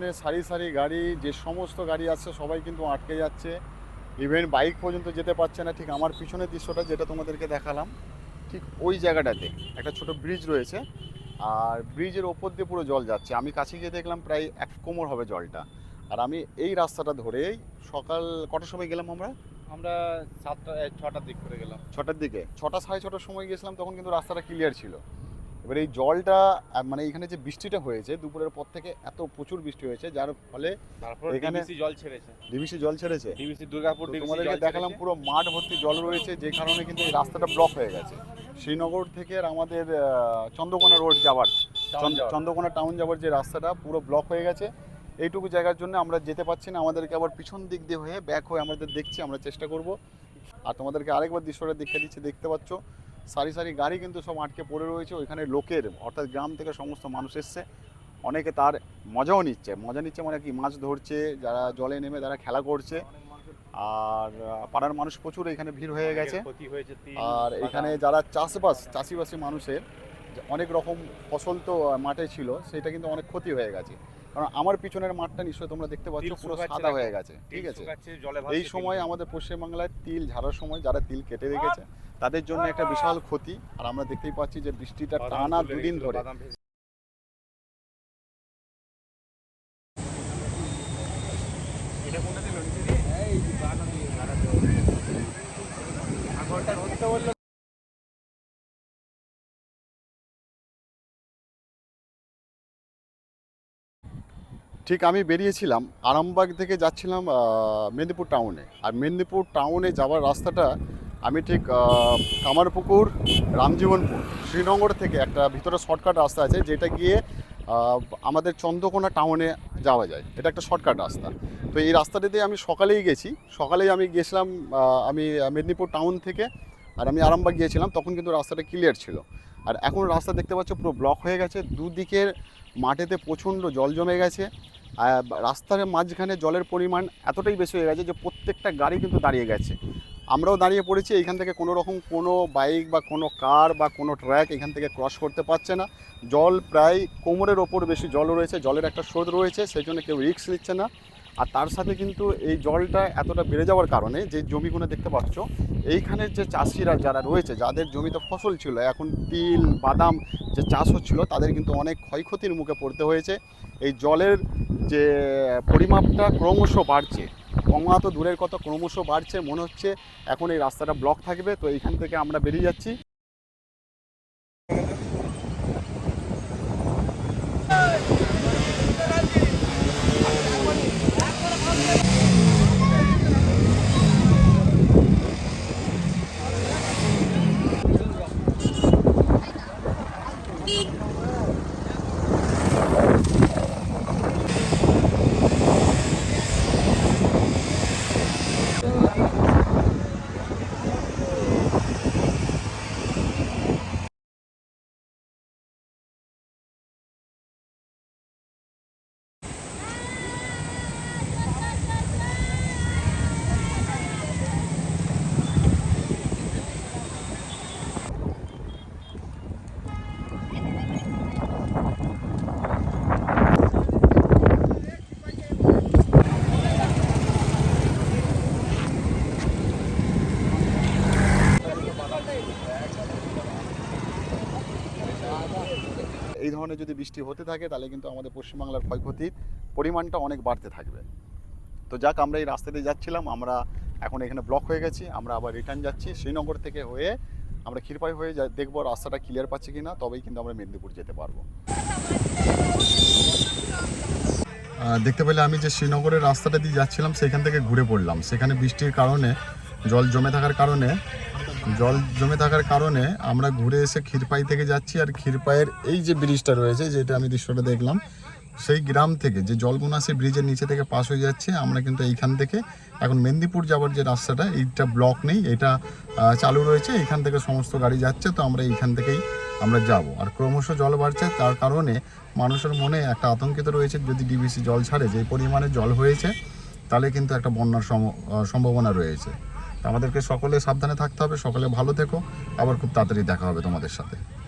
পিছনে সারি সারি গাড়ি যে সমস্ত গাড়ি আছে সবাই কিন্তু আটকে যাচ্ছে। ইভেন বাইক পর্যন্ত যেতে পারছে না ঠিক আমার পিছনের দৃশ্যটা যেটা তোমাদেরকে দেখালাম ঠিক ওই জায়গাটাতে একটা ছোট ব্রিজ রয়েছে। আর ব্রিজের ওপর দিয়ে পুরো জল যাচ্ছে। আমি কাছে গিয়ে দেখলাম প্রায় এক কোমর হবে জলটা। আর আমি এই রাস্তাটা ধরেই সকাল কটার সময় গেলাম আমরা? আমরা সাতটা ছটার দিক করে গেলাম। ছটার দিকে। ছটা সাড়ে ছটার সময় গেছিলাম তখন কিন্তু রাস্তাটা ক্লিয়ার ছিল। এবার এই জলটা মানে এখানে যে বৃষ্টিটা হয়েছে দুপুরের পর থেকে এত প্রচুর বৃষ্টি হয়েছে যার ফলে এখানে- জল ছেড়েছে। ডিবিসি জল ছেড়েছে। ডিবিসি দুর্গাপুর তোমাদেরকে দেখালাম পুরো মাঠ ভর্তি জল রয়েছে যে কারণে কিন্তু এই রাস্তাটা ব্লক হয়ে গেছে। শ্রীনগর থেকে আমাদের চন্দ্রকোনা রোড যাওয়ার। চন্দ্রকোনা টাউন যাওয়ার যে রাস্তাটা পুরো ব্লক হয়ে গেছে। এইটুকু জায়গার জন্য আমরা যেতে পারছি না আমাদেরকে আবার পিছন দিক দিয়ে হয়ে ব্যাক হয়ে আমাদের দেখছি আমরা চেষ্টা করব। আর তোমাদেরকে আরেকবার দৃশ্যটা দেখে দিচ্ছি দেখতে পাচ্ছ? সারি সারি গাড়ি কিন্তু সব আটকে পড়ে রয়েছে ওইখানে লোকের অর্থাৎ গ্রাম থেকে সমস্ত মানুষ এসছে। অনেকে তার মজাও নিচ্ছে। মজা নিচ্ছে মানে কি? মাছ ধরছে যারা জলে নেমে তারা খেলা করছে। আর পাড়ার মানুষ প্রচুর এখানে ভিড় হয়ে গেছে। আর এখানে যারা চাষবাস চাষিবাসী মানুষের অনেক রকম ফসল তো মাঠে ছিল সেটা কিন্তু অনেক ক্ষতি হয়ে গেছে। কারণ আমার পিছনের মাঠটা নিশ্চয়ই তোমরা দেখতে পাচ্ছ পুরো সাদা হয়ে গেছে ঠিক আছে? এই সময়। আমাদের পশ্চিমবাংলায় তিল ঝাড়ার সময় যারা তিল কেটে রেখেছে তাদের জন্য একটা বিশাল ক্ষতি। আর আমরা দেখতেই পাচ্ছি যে বৃষ্টিটা টানা দুদিন ধরে। এটা কোনটা দিল? নিচে দিয়ে? এই দিয়ে, ঠিক আমি বেরিয়েছিলাম, আরামবাগ থেকে যাচ্ছিলাম মেদিনীপুর টাউনে আর মেদিনীপুর টাউনে যাওয়ার রাস্তাটা আমি ঠিক কামারপুকুর, রামজীবনপুর, শ্রীনগর থেকে একটা ভিতরে শর্টকাট রাস্তা আছে, যেটা গিয়ে আমাদের চন্দ্রকোনা টাউনে যাওয়া যায়। এটা একটা শর্টকাট রাস্তা। তো এই রাস্তাটিতে আমি সকালেই গেছি। সকালেই আমি গেছিলাম আমি মেদিনীপুর টাউন থেকে, আর আমি আরামবাগ গিয়েছিলাম, তখন কিন্তু রাস্তাটা ক্লিয়ার ছিল। আর এখন রাস্তা দেখতে পাচ্ছ পুরো ব্লক হয়ে গেছে। দুদিকের মাঠেতে প্রচণ্ড জল জমে গেছে। রাস্তার মাঝখানে জলের পরিমাণ এতটাই বেশি হয়ে গেছে যে প্রত্যেকটা গাড়ি কিন্তু দাঁড়িয়ে গেছে। আমরাও দাঁড়িয়ে পড়েছি এইখান থেকে কোনো রকম কোনো বাইক বা কোনো কার বা কোনো ট্র্যাক এখান থেকে ক্রস করতে পারছে না। জল প্রায় কোমরের ওপর বেশি জল রয়েছে, জলের একটা স্রোত রয়েছে, সেই জন্য কেউ রিস্ক নিচ্ছে না। আর তার সাথে কিন্তু এই জলটা এতটা বেড়ে যাওয়ার কারণে যে জমিগুলো দেখতে পাচ্ছ এইখানের যে চাষিরা যারা রয়েছে, যাদের জমিতে ফসল ছিল, এখন তিল, বাদাম যে চাষ হচ্ছিল তাদের কিন্তু অনেক ক্ষয়ক্ষতির মুখে পড়তে হয়েছে। এই জলের যে পরিমাপটা ক্রমশ বাড়ছে। কমা তো দূরের কথা, ক্রমশ বাড়ছে, মনে হচ্ছে এখন এই রাস্তাটা ব্লক থাকবে, তো এইখান থেকে আমরা বেরিয়ে যাচ্ছি এই ধরনের যদি বৃষ্টি হতে থাকে, তাহলে কিন্তু আমাদের পশ্চিমবাংলার ক্ষয়ক্ষতির পরিমাণটা অনেক বাড়তে থাকবে। তো যাক, আমরা এই রাস্তা দিয়ে যাচ্ছিলাম, আমরা এখন এখানে ব্লক হয়ে গেছি, আমরা আবার রিটার্ন যাচ্ছি। শ্রীনগর থেকে হয়ে আমরা ক্ষীরপাই হয়ে যা দেখব রাস্তাটা ক্লিয়ার পাচ্ছি কিনা, তবেই কিন্তু আমরা মেদিনীপুর যেতে পারব। দেখতে পেলে আমি যে শ্রীনগরের রাস্তাটা দিয়ে যাচ্ছিলাম, সেখান থেকে ঘুরে পড়লাম। সেখানে বৃষ্টির কারণে, জল জমে থাকার কারণে জল জমে থাকার কারণে আমরা ঘুরে এসে ক্ষীরপাই থেকে যাচ্ছি আর ক্ষীরপাইয়ের এই যে ব্রিজটা রয়েছে, যেটা আমি দৃশ্যটা দেখলাম, সেই গ্রাম থেকে যে জলগুনা সেই ব্রিজের নিচে থেকে পাস হয়ে যাচ্ছে, আমরা কিন্তু এইখান থেকে এখন মেদিনীপুর যাওয়ার যে রাস্তাটা, এইটা ব্লক নেই, এটা চালু রয়েছে, এইখান থেকে সমস্ত গাড়ি যাচ্ছে, তো আমরা এইখান থেকেই আমরা যাব। আর ক্রমশ জল বাড়ছে, তার কারণে মানুষের মনে একটা আতঙ্কিত রয়েছে, যদি ডিবিসি জল ছাড়ে, যে পরিমাণে জল হয়েছে, তাহলে কিন্তু একটা বন্যার সম্ভাবনা রয়েছে। আমাদেরকে সকলে সাবধানে থাকতে হবে, সকলে ভালো থেকো। আবার খুব তাড়াতাড়ি দেখা হবে তোমাদের সাথে।